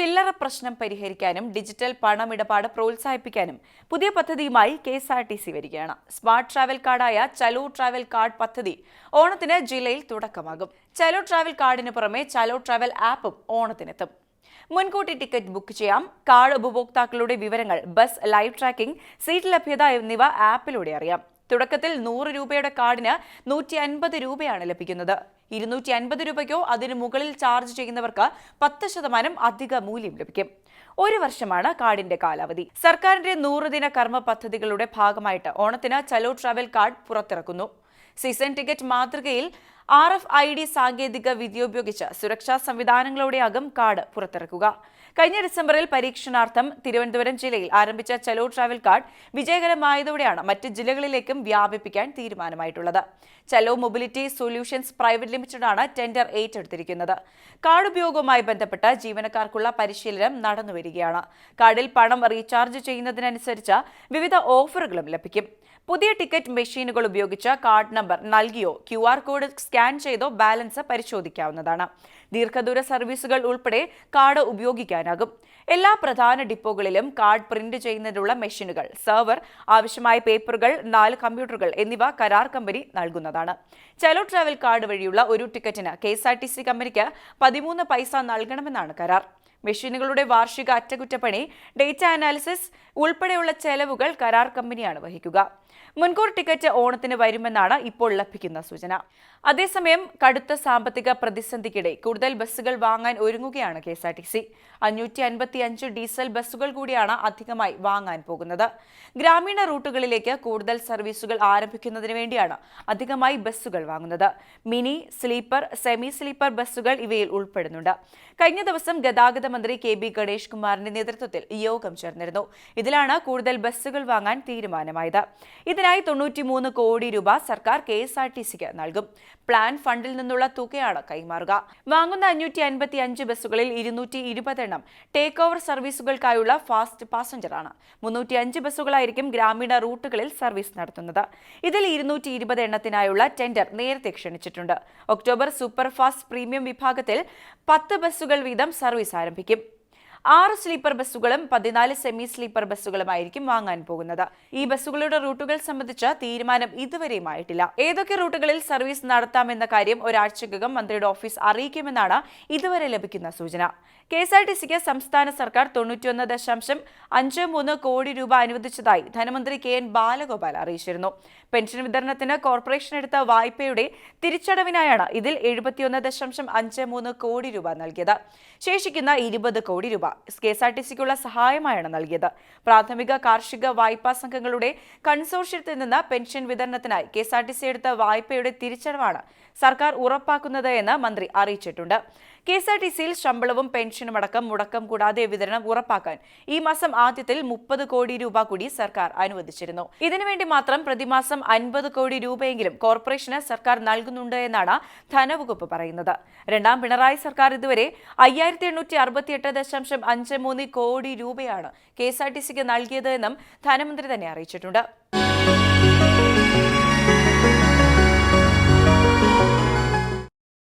ചില്ലറ പ്രശ്നം പരിഹരിക്കാനും ഡിജിറ്റൽ പണമിടപാട് പ്രോത്സാഹിപ്പിക്കാനും പുതിയ പദ്ധതിയുമായി K S R T C വരികയാണ്. സ്മാർട്ട് ട്രാവൽ കാർഡായ ചലോ ട്രാവൽ കാർഡ് പദ്ധതി ഓണത്തിന് ജില്ലയിൽ തുടക്കമാകും. ചലോ ട്രാവൽ കാർഡിന് പുറമെ ചലോ ട്രാവൽ ആപ്പും ഓണത്തിനെത്തും. മുൻകൂട്ടി ടിക്കറ്റ് ബുക്ക് ചെയ്യാം. കാർഡ് ഉപഭോക്താക്കളുടെ വിവരങ്ങൾ ബസ് ലൈവ് ട്രാക്കിംഗ് സീറ്റ് ലഭ്യത എന്നിവ ആപ്പിലൂടെ അറിയാം. തുടക്കത്തിൽ നൂറ് രൂപയുടെ കാർഡിന് നൂറ്റി അൻപത് രൂപയാണ് ലഭിക്കുന്നത്. ഇരുന്നൂറ്റി അൻപത് രൂപയ്ക്കോ അതിനു മുകളിൽ ചാർജ് ചെയ്യുന്നവർക്ക് പത്ത് ശതമാനം അധിക മൂല്യം ലഭിക്കും. ഒരു വർഷമാണ് കാർഡിന്റെ കാലാവധി. സർക്കാരിന്റെ നൂറുദിന കർമ്മ പദ്ധതികളുടെ ഭാഗമായിട്ട് ഓണത്തിന് ചലോ ട്രാവൽ കാർഡ് പുറത്തിറക്കുന്നു. സീസൺ ടിക്കറ്റ് മാതൃകയിൽ ആർ എഫ് ഐ ഡി സാങ്കേതിക വിദ്യ ഉപയോഗിച്ച് സുരക്ഷാ സംവിധാനങ്ങളോടെയാകും കാർഡ് പുറത്തിറക്കുക. കഴിഞ്ഞ ഡിസംബറിൽ പരീക്ഷണാർത്ഥം തിരുവനന്തപുരം ജില്ലയിൽ ആരംഭിച്ച ചലോ ട്രാവൽ കാർഡ് വിജയകരമായതോടെയാണ് മറ്റ് ജില്ലകളിലേക്കും വ്യാപിപ്പിക്കാൻ തീരുമാനമായിട്ടുള്ളത്. ചലോ മൊബിലിറ്റി സൊല്യൂഷൻസ് പ്രൈവറ്റ് ലിമിറ്റഡാണ് ടെൻഡർ ഏറ്റെടുത്തിരിക്കുന്നത്. കാർഡ് ഉപയോഗവുമായി ബന്ധപ്പെട്ട് ജീവനക്കാർക്കുള്ള പരിശീലനം നടന്നുവരികയാണ്. കാർഡിൽ പണം റീചാർജ് ചെയ്യുന്നതിനനുസരിച്ച് വിവിധ ഓഫറുകളും ലഭിക്കും. പുതിയ ടിക്കറ്റ് മെഷീനുകൾ ഉപയോഗിച്ച് കാർഡ് നമ്പർ നൽകിയോ ക്യു ആർ കോഡ് സ്കാൻ ചെയ്തോ ബാലൻസ് പരിശോധിക്കാവുന്നതാണ്. ദീർഘദൂര സർവീസുകൾ ഉൾപ്പെടെ കാർഡ് ഉപയോഗിക്കാനാകും. എല്ലാ പ്രധാന ഡിപ്പോകളിലും കാർഡ് പ്രിന്റ് ചെയ്യുന്നതിനുള്ള മെഷീനുകൾ സെർവർ ആവശ്യമായ പേപ്പറുകൾ നാല് കമ്പ്യൂട്ടറുകൾ എന്നിവ കരാർ കമ്പനി നൽകുന്നതാണ്. ചെലോ ട്രാവൽ കാർഡ് വഴിയുള്ള ഒരു ടിക്കറ്റിന് K S R T C കമ്പനിക്ക് പതിമൂന്ന് പൈസ നൽകണമെന്നാണ് കരാർ. മെഷീനുകളുടെ വാർഷിക അറ്റകുറ്റപ്പണി ഡേറ്റ അനാലിസിസ് ഉൾപ്പെടെയുള്ള ചെലവുകൾ കരാർ കമ്പനിയാണ് വഹിക്കുക. മുൻകൂർ ടിക്കറ്റ് ഓണത്തിന് വരുമെന്നാണ് ഇപ്പോൾ ലഭിക്കുന്ന സൂചന. അതേസമയം കടുത്ത സാമ്പത്തിക പ്രതിസന്ധിക്കിടെ കൂടുതൽ ബസ്സുകൾ വാങ്ങാൻ ഒരുങ്ങുകയാണ് K S R T C. അഞ്ഞൂറ്റി അൻപത്തി അഞ്ച് ഡീസൽ ബസ്സുകൾ കൂടിയാണ് അധികമായി വാങ്ങാൻ പോകുന്നത്. ഗ്രാമീണ റൂട്ടുകളിലേക്ക് കൂടുതൽ സർവീസുകൾ ആരംഭിക്കുന്നതിന് വേണ്ടിയാണ് അധികമായി ബസ്സുകൾ വാങ്ങുന്നത്. മിനി സ്ലീപ്പർ സെമി സ്ലീപ്പർ ബസ്സുകൾ ഇവയിൽ ഉൾപ്പെടുന്നുണ്ട്. കഴിഞ്ഞ ദിവസം ഗതാഗത മന്ത്രി കെ ബി ഗണേഷ് കുമാറിന്റെ നേതൃത്വത്തിൽ യോഗം ചേർന്നിരുന്നു. ഇതിലാണ് കൂടുതൽ ബസ്സുകൾ വാങ്ങാൻ തീരുമാനമായത്. ഇതിനായി തൊണ്ണൂറ്റിമൂന്ന് കോടി രൂപ സർക്കാർ കെ എസ് ആർ ടി സിക്ക് നൽകും. പ്ലാൻ ഫണ്ടിൽ നിന്നുള്ള തുകയാണ് കൈമാറുക. വാങ്ങുന്ന അഞ്ഞൂറ്റി അൻപത്തി അഞ്ച് ബസ്സുകളിൽ ഇരുന്നൂറ്റി ഇരുപതെണ്ണം ടേക്ക് ഓവർ സർവീസുകൾക്കായുള്ള ഫാസ്റ്റ് പാസഞ്ചറാണ് മുന്നൂറ്റി അഞ്ച് ബസ്സുകളായിരിക്കും ഗ്രാമീണ റൂട്ടുകളിൽ സർവീസ് നടത്തുന്നത്. ഇതിൽ ഇരുന്നൂറ്റി ഇരുപത് എണ്ണത്തിനായുള്ള ടെൻഡർ നേരത്തെ ക്ഷണിച്ചിട്ടുണ്ട്. ഒക്ടോബർ സൂപ്പർ ഫാസ്റ്റ് പ്രീമിയം വിഭാഗത്തിൽ പത്ത് ബസ്സുകൾ വീതം സർവീസ് ആരംഭിക്കും. ആറ് സ്ലീപ്പർ ബസ്സുകളും പതിനാല് സെമി സ്ലീപ്പർ ബസ്സുകളുമായിരിക്കും വാങ്ങാൻ പോകുന്നത്. ഈ ബസ്സുകളുടെ റൂട്ടുകൾ സംബന്ധിച്ച തീരുമാനം ഇതുവരെയും ആയിട്ടില്ല. ഏതൊക്കെ റൂട്ടുകളിൽ സർവീസ് നടത്താമെന്ന കാര്യം ഒരാഴ്ചക്കകം മന്ത്രിയുടെ ഓഫീസ് അറിയിക്കുമെന്നാണ് ഇതുവരെ ലഭിക്കുന്ന സൂചന. കെ എസ് ആർ ടി സിക്ക് സംസ്ഥാന സർക്കാർ തൊണ്ണൂറ്റിയൊന്ന് ദശാംശം അഞ്ച് മൂന്ന് കോടി രൂപ അനുവദിച്ചതായി ധനമന്ത്രി കെ എൻ ബാലഗോപാൽ അറിയിച്ചിരുന്നു. പെൻഷൻ വിതരണത്തിന് കോർപ്പറേഷൻ എടുത്ത വായ്പയുടെ തിരിച്ചടവിനായാണ് ഇതിൽ എഴുപത്തിയൊന്ന് ദശാംശം അഞ്ച് മൂന്ന് കോടി രൂപ നൽകിയത്. ശേഷിക്കുന്ന ഇരുപത് കോടി രൂപ കെ എസ് ആർ ടി സിക്കുള്ള സഹായമായാണ് നൽകിയത്. പ്രാഥമിക കാർഷിക വായ്പാ സംഘങ്ങളുടെ കൺസോർഷ്യത്തിൽ നിന്ന് പെൻഷൻ വിതരണത്തിനായി K S R T C എടുത്ത വായ്പയുടെ തിരിച്ചടവാണ് സർക്കാർ ഉറപ്പാക്കുന്നത് എന്ന് മന്ത്രി അറിയിച്ചിട്ടുണ്ട്. കെ എസ് ആർ ടി സിയിൽ ശമ്പളവും പെൻഷനും അടക്കം മുടക്കം കൂടാതെ വിതരണം ഉറപ്പാക്കാൻ ഈ മാസം ആദ്യത്തിൽ മുപ്പത് കോടി രൂപ കൂടി സർക്കാർ അനുവദിച്ചിരുന്നു. ഇതിനുവേണ്ടി മാത്രം പ്രതിമാസം അൻപത് കോടി രൂപയെങ്കിലും കോർപ്പറേഷന് സർക്കാർ നൽകുന്നുണ്ട് എന്നാണ് ധനവകുപ്പ് പറയുന്നത്. രണ്ടാം പിണറായി സർക്കാർ ഇതുവരെ അയ്യായിരത്തി എണ്ണൂറ്റി അറുപത്തിയെട്ട് ദശാംശം അഞ്ച് മൂന്ന് കോടി രൂപയാണ് കെ എസ് ആർ ടി സിക്ക് നൽകിയത് എന്നും ധനമന്ത്രി തന്നെ അറിയിച്ചിട്ടുണ്ട്.